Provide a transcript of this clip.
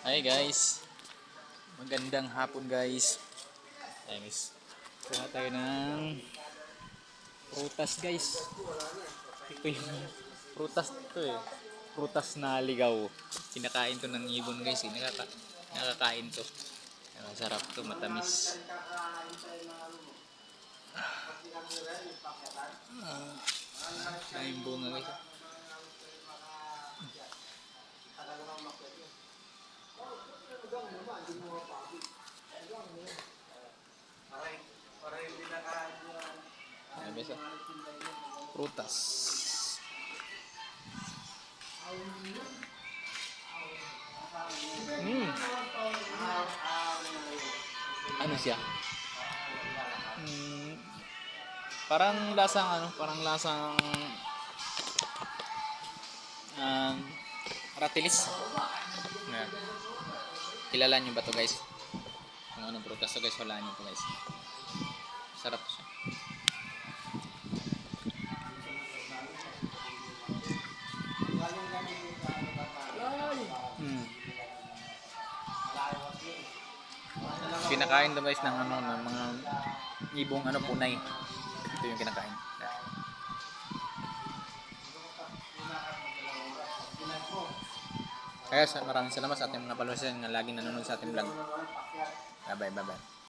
Hi guys. Magandang hapon guys. Ayan guys. Kuha tayo ng prutas guys. Ito yung prutas to eh. Prutas na ligaw. Kinakain to ng ibon guys. Eh. Nakaka nakakain to. Ayan, Masarap to, matamis. Ah, yung bunga guys. Ayan ah. Prutas. Mm. Ano siya? Mm, parang lasang ano, parang lasang um, ratilis. Ayan. Kilala niyo ba to guys? Kung anong prutas to guys, wala niyo to guys. Sarap siya. Hmm. Kinakain to guys ng ano ng mga ibong ano punay. Ito yung kinakain. Kaya maraming salamat sa ating mga followers na laging nanonood sa ating vlog. Bye bye bye bye.